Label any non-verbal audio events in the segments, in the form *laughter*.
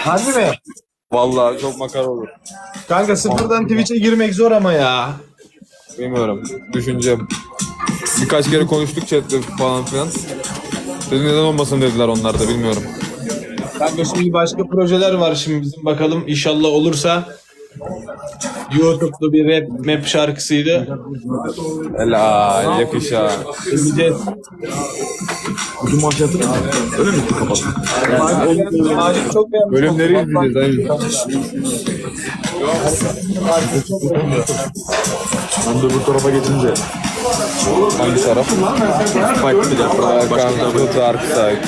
Harbi mi? Vallahi çok makar olur. Kanka sıfırdan Twitch'e girmek zor ama ya. Bilmiyorum. Düşüneceğim. Birkaç kere konuştuk chatte falan filan. Dedi neden olmasın dediler onlar da bilmiyorum. Kanka şimdi başka projeler var şimdi bizim bakalım inşallah olursa. YouTube'da bir rap map şarkısıydı. Helal yakışa. Dinleyeceğiz. Öyle mi kapattın? Macit çok beğenmiş. Bölümleri izleyeceğiz aynı. Ben de bu tarafa geçince. Hangi taraf? Bak bir dakika. Arkamda Dark Side.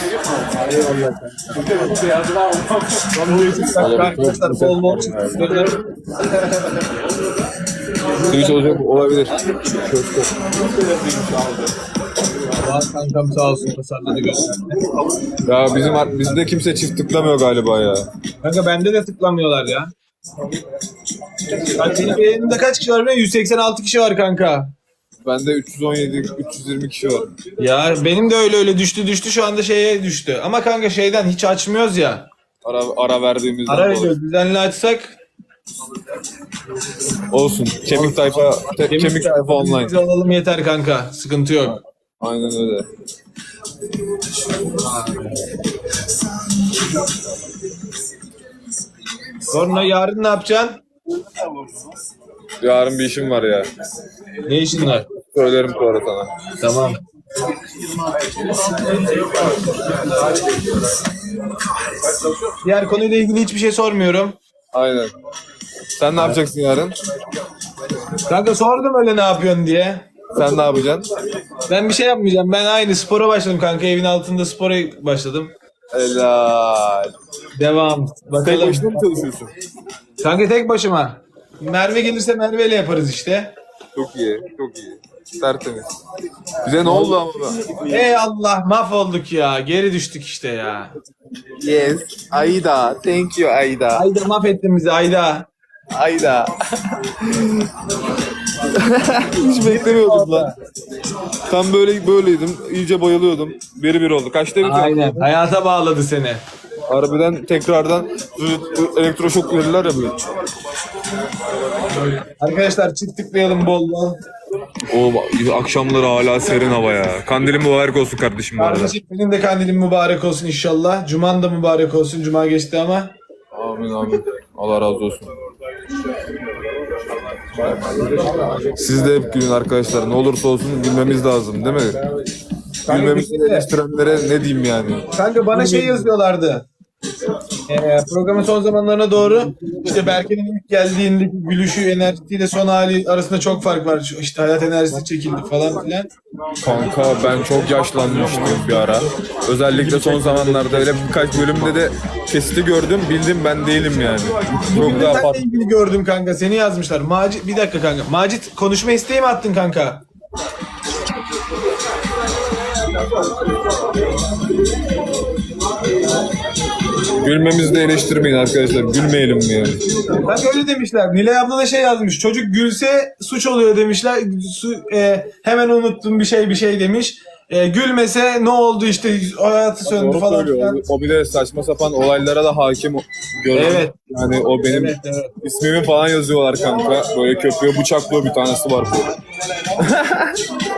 Arkadaşlar bol bol çıktı. Twitch olacak olabilir. Var kankam sağ olsun tasarladı gösterdi. Ya bizim bizde kimse çift tıklamıyor galiba ya. Kanka bende de tıklamıyorlar ya. Bak benim yayınımda kaç kişi var biliyor musun? 186 kişi var kanka. Bende 317 320 kişi var. Ya benim de öyle öyle düştü düştü şu anda şeye düştü. Ama kanka şeyden hiç açmıyoruz ya. Ara ara verdiğimizden Ara veriyoruz düzenli açsak. Olsun. Kemik tayfa te- kemik, tayfa online. Biz alalım yeter kanka. Sıkıntı yok. Aynen öyle. Sonra yarın ne yapacaksın? Yarın bir işim var ya. Ne işin var? Söylerim sonra sana. Tamam. Diğer konuyla ilgili hiçbir şey sormuyorum. Aynen. Sen ne yapacaksın yarın? Kanka sordum öyle ne yapıyorsun diye. Sen ne yapacaksın? Ben bir şey yapmayacağım. Ben aynı spora başladım kanka. Evin altında spora başladım. Helal. Devam. Tek Bakalım. başına mı çalışıyorsun? Kanka tek başıma. Merve gelirse Merve ile yaparız işte. Çok iyi. Çok iyi. Tertemiz. Bize ne oldu ama? be? Ey Allah mahvolduk ya. Geri düştük işte ya. Yes. Ayda. Thank you Ayda. Ayda mahvettin bizi Ayda. Ayda. *laughs* Hiç beklemiyordum lan. Tam böyle böyleydim. İyice bayılıyordum. Biri bir oldu. Kaçta bitiyor? Aynen. Hayata bağladı seni. Harbiden tekrardan elektroşok verirler ya böyle. Arkadaşlar çift tıklayalım bol bol. O akşamları hala serin hava ya. Kandilin mübarek olsun kardeşim bu arada. Kardeşim senin de kandilin mübarek olsun inşallah. Cuman da mübarek olsun. Cuma geçti ama. Amin amin. Allah razı olsun. Siz de hep gülün arkadaşlar. Ne olursa olsun gülmemiz lazım değil mi? Gülmemizi eleştirenlere ne diyeyim yani? Kanka bana şey yazıyorlardı. Ee, programın son zamanlarına doğru işte Berke'nin ilk geldiğindeki gülüşü enerjisiyle son hali arasında çok fark var. İşte hayat enerjisi çekildi falan filan. Kanka ben çok yaşlanmıştım bir ara. Özellikle son zamanlarda öyle birkaç bölümde de kesiti gördüm. Bildim ben değilim yani. Çok daha Seninle ilgili gördüm kanka. Seni yazmışlar. Macit bir dakika kanka. Macit konuşma isteği mi attın kanka? Gülmemizi de eleştirmeyin arkadaşlar. Gülmeyelim mi yani? Kanka öyle demişler. Nilay abla da şey yazmış. Çocuk gülse suç oluyor demişler. Su, e, hemen unuttum bir şey bir şey demiş. E, gülmese ne oldu işte hayatı söndü Doğru falan söylüyor. filan. O bir de saçma sapan olaylara da hakim gördüm. Evet. Yani o benim Evet, evet. ismimi falan yazıyorlar kanka. Böyle köprüye bıçaklıyor bir tanesi var böyle. *laughs*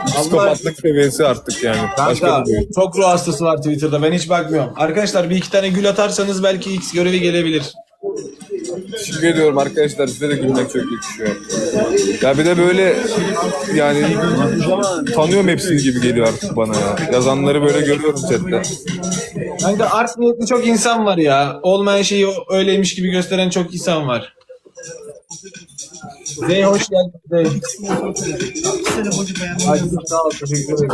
Psikopatlık seviyesi artık yani. Başka Kanka bir boyut. çok ruh hastası var Twitter'da. Ben hiç bakmıyorum. Arkadaşlar bir iki tane gül atarsanız belki X görevi gelebilir. Teşekkür ediyorum arkadaşlar. Size de gülmek çok yakışıyor. Ya bir de böyle yani tanıyorum hepsini gibi geliyor artık bana ya. Yazanları böyle görüyorum chatte. Kanka art niyetli çok insan var ya. Olmayan şeyi öyleymiş gibi gösteren çok insan var. Zey hoş geldin. Hadi sağ ol. Teşekkür ederim.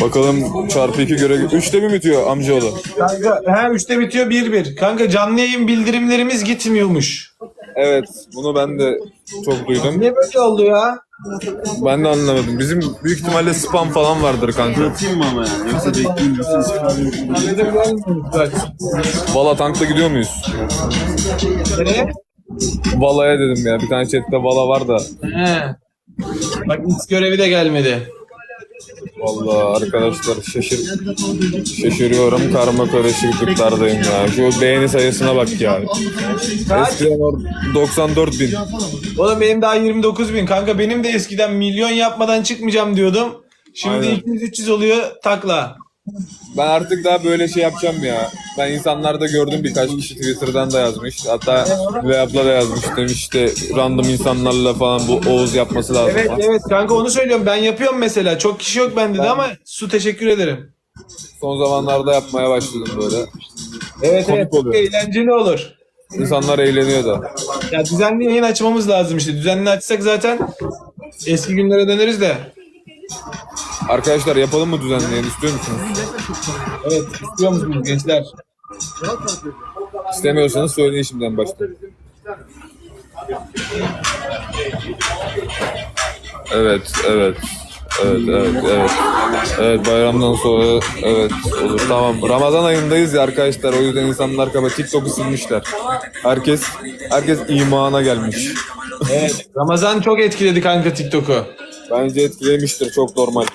Bakalım çarpı iki göre... Üçte mi bitiyor amcaoğlu? Kanka he 3'te bitiyor 1-1. Kanka canlı yayın bildirimlerimiz gitmiyormuş. Evet bunu ben de çok duydum. Niye böyle oldu ya? Ben de anlamadım. Bizim büyük ihtimalle spam falan vardır kanka. Atayım mı ama yani? Yoksa bekleyeyim. Yoksa. Valla tankla gidiyor muyuz? Nereye? Vala'ya dedim ya. Bir tane chatte Vala var da. He. Bak X görevi de gelmedi. Vallahi arkadaşlar şaşır şaşırıyorum karma karışıklıklardayım ya. Şu beğeni sayısına bak ya. Eskiden or- 94 bin. Oğlum benim daha 29 bin. Kanka benim de eskiden milyon yapmadan çıkmayacağım diyordum. Şimdi Aynen. 200-300 oluyor takla. Ben artık daha böyle şey yapacağım ya. Ben insanlarda gördüm birkaç kişi Twitter'dan da yazmış. Hatta Veyap'la da yazmış. Demiş işte random insanlarla falan bu Oğuz yapması lazım. Evet falan. evet kanka onu söylüyorum. Ben yapıyorum mesela. Çok kişi yok bende de ama su teşekkür ederim. Son zamanlarda yapmaya başladım böyle. Evet Komik evet. Çok oluyor. eğlenceli olur. İnsanlar eğleniyor da. Ya düzenli yayın açmamız lazım işte. Düzenli açsak zaten eski günlere döneriz de. Arkadaşlar yapalım mı düzenli yayın istiyor musunuz? Evet istiyor musunuz gençler? İstemiyorsanız söyleyin şimdiden başta. Evet, evet. Evet, evet, evet. Evet, bayramdan sonra evet olur. Tamam. Ramazan ayındayız ya arkadaşlar. O yüzden insanlar kaba TikTok'u silmişler. Herkes herkes imana gelmiş. Evet. Ramazan çok etkiledi kanka TikTok'u. Bence etkilemiştir. Çok normal.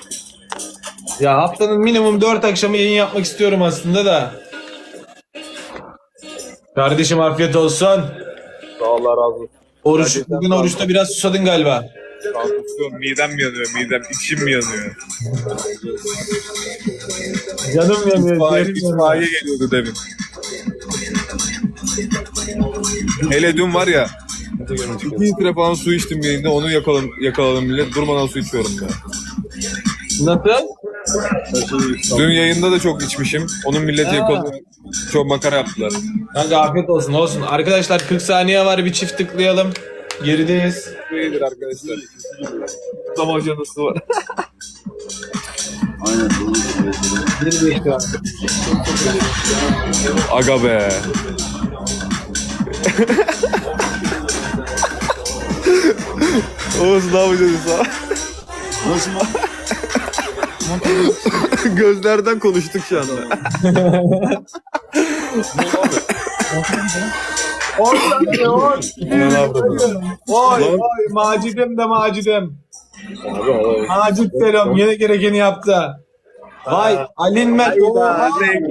Ya haftanın minimum 4 akşamı yayın yapmak istiyorum aslında da. Kardeşim afiyet olsun. Allah razı olsun. Oruç, bugün oruçta biraz susadın galiba. Tansiyon, midem yanıyor, midem, içim yanıyor. Canım yanıyor. İtfaiye, itfaiye geliyordu demin. Hele dün var ya, iki litre falan su içtim yayında, onu yakaladım, yakaladım bile. Durmadan su içiyorum ya. Nasıl? Dün yayında da çok içmişim. Onun milleti yakalıyor. Çok makara yaptılar. Kanka afiyet olsun olsun. Arkadaşlar 40 saniye var bir çift tıklayalım. Gerideyiz. İyidir arkadaşlar. Damacanası var. Aynen. Gerideyiz şu an. Aga be. *laughs* Oğuz ne yapacağız sana? Nasıl mı? Gözlerden konuştuk şu anda. Oy oy macidim de macidim. Macit selam yine gerekeni yaptı. Vay alinmet.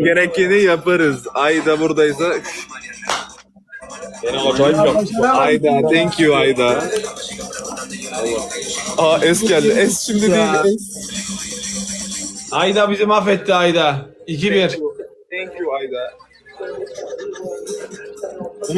Gerekeni yaparız. Ayda buradaysa. Ayda, thank you Ayda. Aa es geldi. Es şimdi değil. Es. Ayda bizi mahvetti Ayda. 2-1. Thank you Ayda.